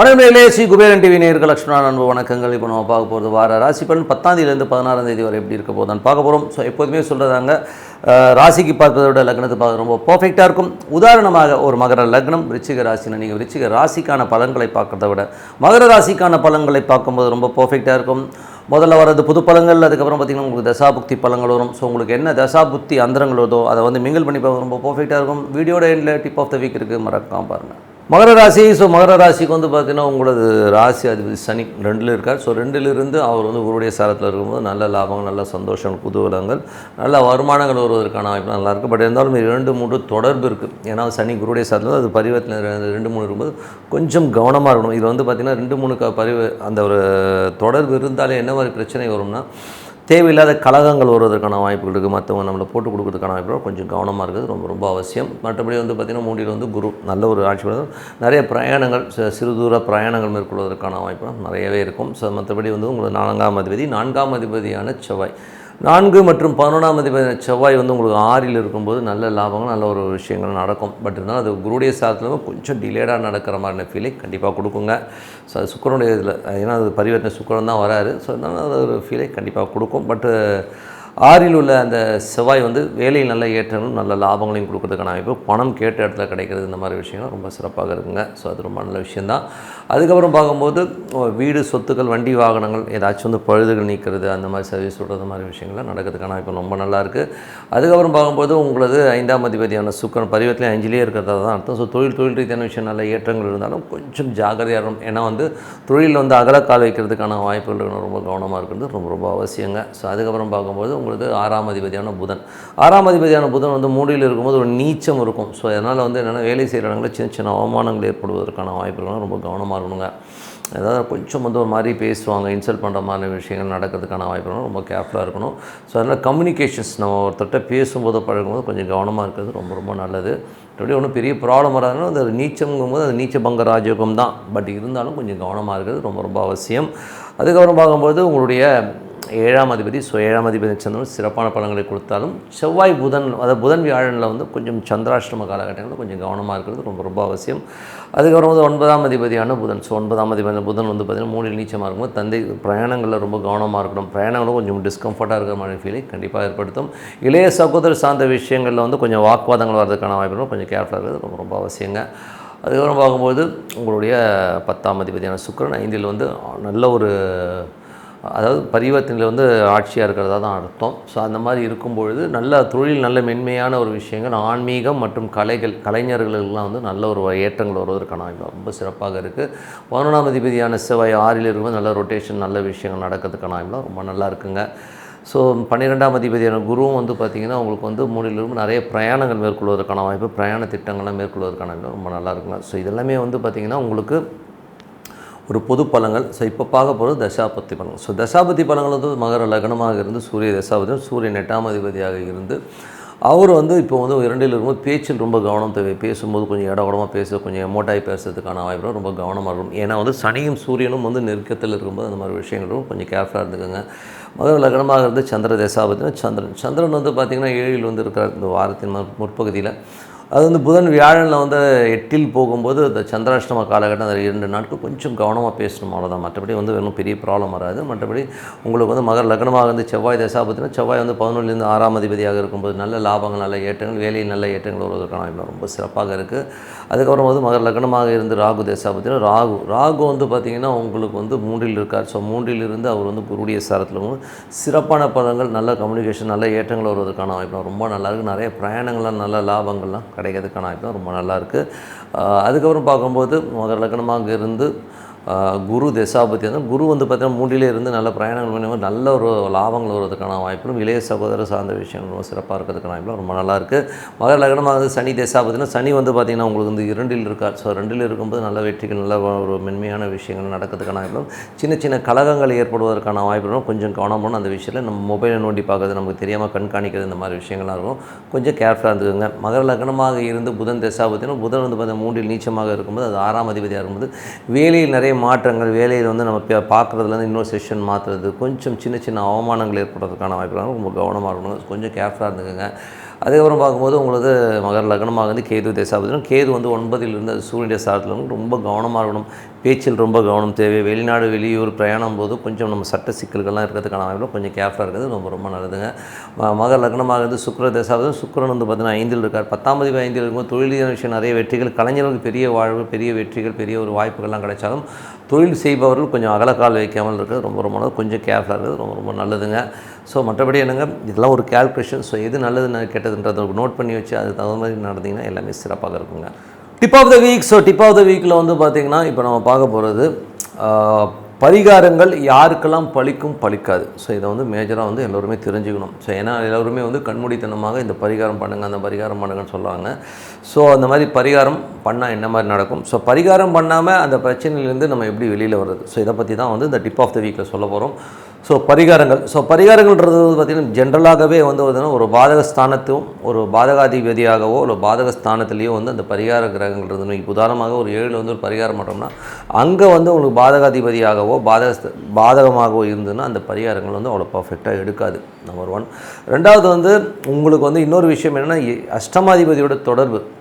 வணக்கம் ஸ்ரீ குபேரன் டிவி நேருக்கு லட்சுமணா அன்பு வணக்கங்கள். இப்போ நம்ம பார்க்க போகிறது வார ராசி பலன். பத்தாந்தேதியிலேருந்து பதினாறாம் தேதி வரை எப்படி இருக்க போதான் பார்க்க போகிறோம் ஸோ எப்போதுமே சொல்கிறதாங்க ராசிக்கு பார்ப்பதை விட லக்னத்தை பார்க்க ரொம்ப பர்ஃபெக்டாக இருக்கும். உதாரணமாக ஒரு மகர லக்னம் விருச்சிக ராசினா நீங்கள் விருச்சிக ராசிக்கான பலன்களை பார்க்குறத விட மகர ராசிக்கான பலன்களை பார்க்கும்போது ரொம்ப பர்ஃபெக்டாக இருக்கும். முதல்ல வரது புது பழங்கள் அதுக்கப்புறம் பார்த்திங்கன்னா உங்களுக்கு தசாபுக்தி பழங்கள் வரும். ஸோ உங்களுக்கு என்ன தசாபுக்தி அந்தரங்கள் வருதோ அதை வந்து மிங்கிள் பண்ணி பார்க்க ரொம்ப பர்ஃபெக்டாக இருக்கும். வீடியோட எண்டில் டிப் ஆஃப் த வீக் இருக்குது மறக்காமல் பாருங்கள் மகர ராசி ஸோ மகர ராசிக்கு வந்து பார்த்தீங்கன்னா உங்களது ராசி அதிபதி சனி ரெண்டில் இருக்கார். ஸோ ரெண்டிலிருந்து அவர் வந்து குருடைய சாரத்தில் இருக்கும்போது நல்ல லாபம் நல்ல சந்தோஷம் குதூகலங்கள் நல்ல வருமானங்கள் வருவதற்கான வாய்ப்பு நல்லா இருக்குது பட் இருந்தாலும் இது ரெண்டு மூன்று தொடர்பு இருக்குது ஏன்னா சனி குருடைய சாரத்தில் அது பரிவர்த்தனை ரெண்டு மூணு இருக்கும்போது கொஞ்சம் கவனமாக இருக்கணும். இது வந்து பார்த்திங்கன்னா ரெண்டு மூணு க பரிவ அந்த ஒரு தொடர்பு இருந்தாலே என்ன மாதிரி பிரச்சனை வரும்னா தேவையில்லாத கலகங்கள் வருவதற்கான வாய்ப்புகள் இருக்குது. மற்றவங்க நம்மளை போட்டு கொடுக்கறதுக்கான வாய்ப்பு கொஞ்சம் கவனமாக இருக்குது. ரொம்ப ரொம்ப அவசியம். மற்றபடி வந்து பார்த்திங்கன்னா மூடியில் வந்து குரு நல்ல ஒரு ஆட்சி நிறைய பிரயாணங்கள் சிறு தூர பிரயாணங்கள் மேற்கொள்வதற்கான வாய்ப்புகள் நிறையவே இருக்கும். ஸோ மற்றபடி வந்து உங்களுக்கு நான்காம் அதிபதி நான்காம் அதிபதியான செவ்வாய். நான்கு மற்றும் பதினொன்றாம் அதிபதி செவ்வாய் வந்து உங்களுக்கு ஆறில் இருக்கும்போது நல்ல லாபங்கள் நல்ல ஒரு விஷயங்கள் நடக்கும். பட் இருந்தாலும் அது குருடைய சாதத்தில் கொஞ்சம் டிலேடாக நடக்கிற மாதிரியான ஃபீலிங் கண்டிப்பாக கொடுக்குங்க. ஸோ அது சுக்கரனுடைய இதில் ஏன்னா அது பரிவர்த்தனை சுக்கரன் தான் வராரு. ஸோ அதனால் அது ஒரு ஃபீலை கண்டிப்பாக கொடுக்கும். பட்டு ஆறில் உள்ள அந்த செவ்வாய் வந்து வேலையில் நல்ல ஏற்றங்களும் நல்ல லாபங்களையும் கொடுக்கறதுக்கான வாய்ப்பு பணம் கேட்ட இடத்துல கிடைக்கிறது இந்த மாதிரி விஷயங்கள் ரொம்ப சிறப்பாக இருக்குங்க. ஸோ அது ரொம்ப நல்ல விஷயந்தான் அதுக்கப்புறம் பார்க்கும்போது வீடு சொத்துக்கள் வண்டி வாகனங்கள் ஏதாச்சும் வந்து பழுதுகள் நீக்கிறது அந்த மாதிரி சர்வீஸ் விடுறது மாதிரி விஷயங்கள்லாம் நடக்கிறதுக்கான இப்போ ரொம்ப நல்லா இருக்குது அதுக்கப்புறம் பார்க்கும்போது உங்களது ஐந்தாம் அதிபதியான சுக்கரன் பரிவத்திலே அஞ்சிலே இருக்கிறதா தான் அர்த்தம். ஸோ தொழில் தொழில் ரீதியான விஷயம் நல்ல ஏற்றங்கள் இருந்தாலும் கொஞ்சம் ஜாகிரதையாக இருக்கும் ஏன்னா வந்து தொழிலில் வந்து அகலக்கால் வைக்கிறதுக்கான வாய்ப்புகள் ரொம்ப கவனமாக இருக்கிறது ரொம்ப ரொம்ப அவசியங்க. ஸோ அதுக்கப்புறம் பார்க்கும்போது உங்களுக்கு ஆறாம் அதிபதியான புதன். ஆறாம் அதிபதியான புதன் வந்து மூடியில் இருக்கும்போது ஒரு நீச்சம் இருக்கும். ஸோ அதனால் வந்து என்னென்னா வேலை செய்கிற இடங்களில் சின்ன சின்ன அவமானங்கள் ஏற்படுவதற்கான வாய்ப்புகள் ரொம்ப கவனமாக இருக்கணுங்க. ஏதாவது கொஞ்சம் வந்து ஒரு மாதிரி பேசுவாங்க இன்சல்ட் பண்ணுற மாதிரி விஷயங்கள் நடக்கிறதுக்கான வாய்ப்புகள் ரொம்ப கேர்ஃபுல்லாக இருக்கணும். ஸோ அதனால் கம்யூனிகேஷன்ஸ் நம்ம ஒருத்தர்கிட்ட பேசும்போது பழகும்போது கொஞ்சம் கவனமாக இருக்கிறது ரொம்ப ரொம்ப நல்லது. அப்படி ஒன்றும் பெரிய ப்ராப்ளம் வராதுன்னா அந்த நீச்சம்ங்கும்போது அது நீச்ச பங்க ராஜயோகம் தான் பட் இருந்தாலும் கொஞ்சம் கவனமாக இருக்கிறது ரொம்ப ரொம்ப அவசியம். அதுக்கப்புறம் பார்க்கும்போது உங்களுடைய ஏழாம் அதிபதி ஸோ ஏழாம் அதிபதி சந்திரன் சிறப்பான பலன்களை கொடுத்தாலும் செவ்வாய் புதன் அதாவது புதன் வியாழனில் வந்து கொஞ்சம் சந்திராஷ்டம காலகட்டங்களில் கொஞ்சம் கவனமாக இருக்கிறது ரொம்ப ரொம்ப அவசியம். அதுக்கப்புறம் வந்து ஒன்பதாம் அதிபதியான புதன். ஸோ ஒன்பதாம் அதிபதியான புதன் வந்து பார்த்திங்கன்னா மூணில் நீச்சமாக இருக்கும்போது தந்தை பிரயாணங்களில் ரொம்ப கவனமாக இருக்கணும். பிரயாணங்களும் கொஞ்சம் டிஸ்கம்ஃபர்ட்டாக இருக்கிற மாதிரி ஃபீலை கண்டிப்பாக ஏற்படுத்தும். இளைய சகோதரர் சார்ந்த விஷயங்களில் வந்து கொஞ்சம் வாக்குவாதங்கள் வர்றதுக்கான வாய்ப்பு கொஞ்சம் கேர்ஃபுல்லாக இருக்கிறது ரொம்ப ரொம்ப அவசியங்க. அதுக்கப்புறம் பார்க்கும்போது உங்களுடைய பத்தாம் அதிபதியான சுக்கரன் ஐந்தில் வந்து நல்ல ஒரு அதாவது பரிவர்த்தனையில் வந்து ஆட்சியாக இருக்கிறதா தான் அர்த்தம். ஸோ அந்த மாதிரி இருக்கும்பொழுது நல்ல தொழில் நல்ல மென்மையான ஒரு விஷயங்கள் ஆன்மீகம் மற்றும் கலைகள் கலைஞர்களுக்கெல்லாம் வந்து நல்ல ஒரு ஏற்றங்கள் வருவதற்கான ரொம்ப சிறப்பாக இருக்குது பதினொன்றாம் அதிபதியான செவ்வாய் ஆறில் இருக்கும்போது நல்ல ரொட்டேஷன் நல்ல விஷயங்கள் நடக்கிறதுக்கான ஆய்வுலாம் ரொம்ப நல்லா இருக்குங்க. ஸோ பன்னிரெண்டாம் அதிபதியான குருவும் வந்து பார்த்திங்கன்னா உங்களுக்கு வந்து மூணிலிருந்து நிறைய பிரயாணங்கள் மேற்கொள்வதற்கான வாய்ப்பு பிரயாண திட்டங்கள்லாம் மேற்கொள்வதற்கான ரொம்ப நல்லா இருக்குங்க. ஸோ இதெல்லாமே வந்து பார்த்திங்கன்னா உங்களுக்கு ஒரு பொது பலங்கள். ஸோ இப்போ பார்க்க போகிறது தசாபத்தி பலங்கள். ஸோ தசாபதி பலங்கள் வந்து மகர லக்னமாக இருந்து சூரிய தசாபதி சூரியன் எட்டாம் அதிபதியாக இருந்து அவர் வந்து இப்போ வந்து இரண்டில் இருக்கும்போது பேச்சில் ரொம்ப கவனம் தேவை. பேசும்போது கொஞ்சம் இடகுடமாக பேச கொஞ்சம் எமோட்டாகி பேசுறதுக்கான வாய்ப்பு ரொம்ப கவனமாக இருக்கும். ஏன்னா வந்து சனியும் சூரியனும் வந்து நெருக்கத்தில் இருக்கும்போது அந்த மாதிரி விஷயங்களும் கொஞ்சம் கேர்ஃபுல்லாக இருந்துக்கோங்க. மகர லக்னமாக இருந்து சந்திர தசாபதினா சந்திரன். சந்திரன் வந்து பார்த்திங்கன்னா ஏழில் வந்து இருக்கிற இந்த வாரத்தின் முற்பகுதியில். அது வந்து புதன் வியாழனில் வந்து எட்டில் போகும்போது அந்த சந்திராஷ்டம காலகட்டம் அந்த இரண்டு நாட்கள் கொஞ்சம் கவனமாக பேசணும் அவ்வளோதான் மற்றபடி வந்து வெறும் பெரிய ப்ராப்ளம் வராது. மற்றபடி உங்களுக்கு வந்து மகர் லக்னமாக இருந்து செவ்வாய் தசாபத்தினா செவ்வாய் வந்து பதினொன்றுலேருந்து ஆறாம் அதிபதியாக இருக்கும்போது நல்ல லாபங்கள் நல்ல ஏற்றங்கள் வேலையில் நல்ல ஏற்றங்கள் வருவதற்கான வாய்ப்பு ரொம்ப சிறப்பாக இருக்குது அதுக்கப்புறம் வந்து மகர் லக்னமாக இருந்து ராகு தசாபத்தினா ராகு ராகு வந்து பார்த்திங்கன்னா உங்களுக்கு வந்து மூன்றில் இருக்கார். ஸோ மூன்றில் இருந்து அவர் வந்து குருடைய சாரத்தில் வந்து சிறப்பான பலன்கள் நல்ல கம்யூனிகேஷன் நல்ல ஏற்றங்கள் வருவதற்கான வாய்ப்பு ரொம்ப நல்லா இருக்குது நிறைய பிரயாணங்கள்லாம் நல்ல லாபங்கள்லாம் கிடைக்கிறதுக்கான வாய்ப்பு ரொம்ப நல்லா இருக்குது அதுக்கப்புறம் பார்க்கும்போது மகர லக்னமாக இருந்து குரு தசாபதி வந்து குரு வந்து பார்த்தீங்கன்னா மூடியிலே இருந்து நல்ல பிரயாணங்கள் பண்ணும்போது நல்ல ஒரு லாபங்கள் வருவதற்கான வாய்ப்பும் இளைய சகோதர சார்ந்த விஷயங்கள் ரொம்ப சிறப்பாக இருக்கிறதுக்கான வாய்ப்பும் ரொம்ப நல்லா இருக்குது மகர லக்னமாக வந்து சனி தசாபதினா சனி வந்து பார்த்திங்கன்னா உங்களுக்கு வந்து இரண்டில் இருக்கார் ஸோ ரெண்டில் இருக்கும்போது நல்ல வெற்றிகள் நல்ல ஒரு மென்மையான விஷயங்கள் நடக்கிறதுக்கான வாய்ப்பும் சின்ன சின்ன கலகங்கள் ஏற்படுவதற்கான வாய்ப்புகளும் கொஞ்சம் கவனமான அந்த விஷயத்தில் நம்ம மொபைலை நோண்டி பார்க்கறது நமக்கு தெரியாமல் கண்காணிக்கிறது இந்த மாதிரி விஷயங்கள்லாம் இருக்கும். கொஞ்சம் கேர்ஃபுல்லாக இருந்துக்கோங்க. மகர லக்னமாக இருந்து புதன் தசாபதினா புதன் வந்து பார்த்தீங்கன்னா மூன்றில் நீச்சமாக இருக்கும்போது அது ஆறாம் அதிபதியாக இருக்கும்போது வேலையில் நிறைய மாற்றங்கள் வேலையில் வந்து நம்ம பார்க்குறதுலேருந்து இன்னொரு செஷன் மாற்றுறது கொஞ்சம் சின்ன சின்ன அவமானங்கள் ஏற்படுறதுக்கான வாய்ப்புகள் ரொம்ப கவனமாக இருக்கணும். கொஞ்சம் கேர்ஃபுல்லாக இருந்துக்கோங்க. அதுக்கப்புறம் பார்க்கும்போது உங்களுக்கு மகர லக்னமாக வந்து கேது தேசாபதினம் கேது வந்து ஒன்பதில் இருந்து அது சூரிய சாரத்தில் வந்து ரொம்ப கவனமாக இருக்கணும். பேச்சில் ரொம்ப கவனம் தேவை. வெளிநாடு வெளியூர் பிரயாணம் போது கொஞ்சம் நம்ம சட்ட சிக்கல்கள்லாம் இருக்கிறதுக்கான வாய்ப்பு கொஞ்சம் கேர்ஃபுல்லாக இருக்கிறது ரொம்ப ரொம்ப நல்லதுங்க. மகர லக்னமாக இருந்து சுக்கர தேசாபதினம் சுக்கரன் வந்து பார்த்தீங்கன்னா ஐந்தில் இருக்கார். பத்தாம் பதிவு ஐந்தில் இருக்கும்போது தொழிலான விஷயம் நிறைய வெற்றிகள் கலைஞர்களுக்கு பெரிய வாழ்வு பெரிய வெற்றிகள் பெரிய ஒரு வாய்ப்புகள்லாம் கிடைச்சாலும் தொழில் செய்பவர்கள் கொஞ்சம் அகலக்கால் வைக்காமல் இருக்கிறது. ரொம்ப ரொம்ப நல்லது. கொஞ்சம் கேர்ஃபுல்லாக இருக்கிறது. ரொம்ப ரொம்ப நல்லதுங்க. ஸோ மற்றபடி என்னங்க? இதெல்லாம் ஒரு கேல்குலேஷன் ஸோ எது நல்லது கெட்டதுன்றதை நோட் பண்ணி வச்சு அதுக்கு தகுந்த மாதிரி நடந்தீங்கன்னா எல்லாமே சிறப்பாக இருக்குங்க. Tip of the week so tip of the வீக்கில் வந்து பார்த்திங்கன்னா இப்போ நம்ம பார்க்க போகிறது பரிகாரங்கள் யாருக்கெல்லாம் பழிக்கும் பலிக்காது ஸோ இதை வந்து மேஜராக வந்து எல்லோருமே தெரிஞ்சுக்கணும். ஸோ ஏன்னா எல்லோருமே வந்து கண்மூடித்தனமாக இந்த பரிகாரம் பண்ணுங்கள் அந்த பரிகாரம் பண்ணுங்கன்னு சொல்லுவாங்க. ஸோ அந்த மாதிரி பரிகாரம் பண்ணால் என்ன மாதிரி நடக்கும்? ஸோ பரிகாரம் பண்ணாமல் அந்த பிரச்சனையிலேருந்து நம்ம எப்படி வெளியில் வர்றது? ஸோ இதை பற்றி தான் வந்து இந்த டிப் ஆஃப் த வீக்கில் சொல்ல போகிறோம் ஸோ பரிகாரங்கள். ஸோ பரிகாரங்கள்ன்றது வந்து பார்த்திங்கன்னா ஜென்ரலாகவே வந்து பார்த்தீங்கன்னா ஒரு பாதக ஸ்தானத்தையும் ஒரு பாதகாதிபதியாகவோ இல்லை பாதக ஸ்தானத்துலேயோ வந்து அந்த பரிகார கிரகங்கள் இப்போ உதாரணமாக ஒரு ஏழில் வந்து ஒரு பரிகாரம் பண்ணுறோம்னா அங்கே வந்து உங்களுக்கு பாதகாதிபதியாகவோ பாதக பாதகமாகவோ இருந்ததுன்னா அந்த பரிகாரங்கள் வந்து அவ்வளோ பர்ஃபெக்டாக எடுக்காது. நம்பர் ஒன் ரெண்டாவது வந்து உங்களுக்கு வந்து இன்னொரு விஷயம் என்னென்னா அஷ்டமாதிபதியோட தொடர்பு.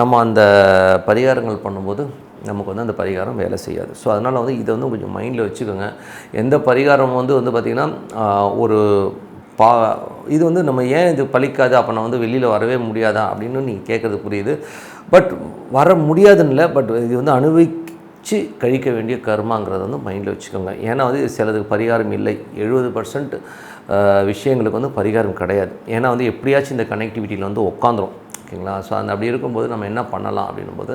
நம்ம அந்த பரிகாரங்கள் பண்ணும்போது நமக்கு வந்து அந்த பரிகாரம் வேலை செய்யாது. ஸோ அதனால் வந்து இதை வந்து கொஞ்சம் மைண்டில் வச்சுக்கோங்க. எந்த பரிகாரம் வந்து வந்து பார்த்திங்கன்னா ஒரு பா இது வந்து நம்ம ஏன் இது பழிக்காது? அப்போ நான் வந்து வெளியில் வரவே முடியாதா? அப்படின்னு நீங்கள் கேட்குறது புரியுது. பட் வர முடியாதுன்னு இல்லை. பட் இது வந்து அனுபவிச்சு கழிக்க வேண்டிய கர்மாங்கிறத வந்து மைண்டில் வச்சுக்கோங்க. ஏன்னா வந்து சிலதுக்கு பரிகாரம் இல்லை. எழுபது பர்சன்ட் விஷயங்களுக்கு வந்து பரிகாரம் கிடையாது. ஏன்னா வந்து எப்படியாச்சும் இந்த கனெக்டிவிட்டியில் வந்து உட்காந்துரும் ஓகேங்களா? ஸோ அந்த அப்படி இருக்கும்போது நம்ம என்ன பண்ணலாம் அப்படின்னும்போது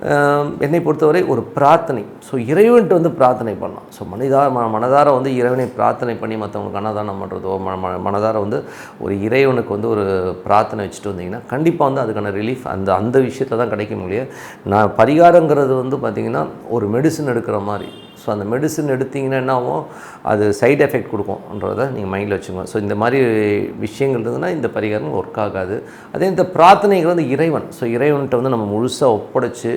போது என்னை பொறுத்தவரை ஒரு பிரார்த்தனை. ஸோ இறைவன்ட்டு வந்து பிரார்த்தனை பண்ணலாம். ஸோ மனிதார ம மனதார வந்து இறைவனை பிரார்த்தனை பண்ணி மற்றவங்களுக்கு அன்னதானம் பண்ணுறதோ ம ம- மனதார வந்து ஒரு இறைவனுக்கு வந்து ஒரு பிரார்த்தனை வச்சுட்டு வந்தீங்கன்னா கண்டிப்பாக வந்து அதுக்கான ரிலீஃப் அந்த அந்த விஷயத்தில் தான் கிடைக்கும் இல்லையா நான் பரிகாரங்கிறது வந்து பார்த்திங்கன்னா ஒரு மெடிசன் எடுக்கிற மாதிரி. ஸோ அந்த மெடிசன் எடுத்தீங்கன்னா என்ன அது சைடு எஃபெக்ட் கொடுக்கும்ன்றதை நீங்கள் மைண்டில் வச்சுக்கோங்க. ஸோ இந்த மாதிரி விஷயங்கள் இருந்ததுன்னா இந்த பரிகாரம் ஒர்க் ஆகாது. அதே இந்த பிரார்த்தனைகள் வந்து இறைவன். ஸோ இறைவன்கிட்ட வந்து நம்ம முழுசாக ஒப்படைச்சு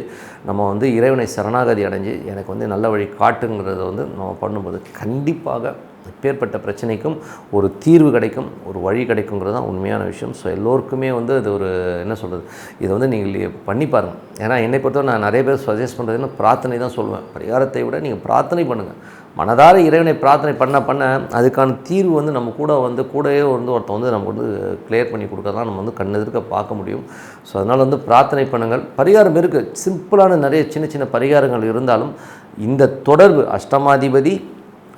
நம்ம வந்து இறைவனை சரணாகதி அடைஞ்சு எனக்கு வந்து நல்ல வழி காட்டுங்கிறத வந்து நம்ம பண்ணும்போது கண்டிப்பாக அப்பேற்பட்ட பிரச்சனைக்கும் ஒரு தீர்வு கிடைக்கும் ஒரு வழி கிடைக்குங்கிறது தான் உண்மையான விஷயம். ஸோ எல்லோருக்குமே வந்து அது ஒரு என்ன சொல்கிறது இதை வந்து நீங்கள் பண்ணி பாருங்கள் ஏன்னா என்னை பொறுத்தவரை நான் நிறைய பேர் சஜஸ்ட் பண்ணுறதுன்னு பிரார்த்தனை தான் சொல்லுவேன். பரிகாரத்தை விட நீங்கள் பிரார்த்தனை பண்ணுங்கள் மனதார இறைவனை பிரார்த்தனை பண்ண பண்ண அதுக்கான தீர்வு வந்து நம்ம கூட வந்து கூடவே வந்து ஒருத்தன் வந்து நமக்கு வந்து கிளியர் பண்ணி கொடுக்கறதான் நம்ம வந்து கண் எதிர்க்க பார்க்க முடியும். ஸோ அதனால் வந்து பிரார்த்தனை பண்ணுங்கள். பரிகாரம் இருக்குது சிம்பிளான நிறைய சின்ன சின்ன பரிகாரங்கள் இருந்தாலும் இந்த தொடர்பு அஷ்டமாதிபதி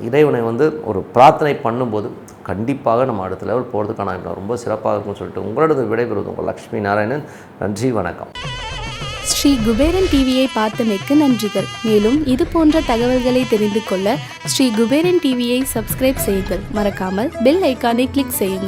இறைவனை வந்து ஒரு பிரார்த்தனை பண்ணும்போது கண்டிப்பாக நம்ம அடுத்த லெவல் போகிறதுக்கான ரொம்ப சிறப்பாக இருக்கும்னு சொல்லிட்டு உங்களோட விடைபெறுவது உங்கள் லக்ஷ்மி நாராயணன். நன்றி வணக்கம். ஸ்ரீ குபேரன் டிவியை பார்த்தமைக்கு நன்றிகள். மேலும் இது போன்ற தகவல்களை தெரிந்து கொள்ள ஸ்ரீ குபேரன் டிவியை சப்ஸ்கிரைப் செய்யுங்கள். மறக்காமல் பெல் ஐக்கானை கிளிக் செய்யுங்கள்.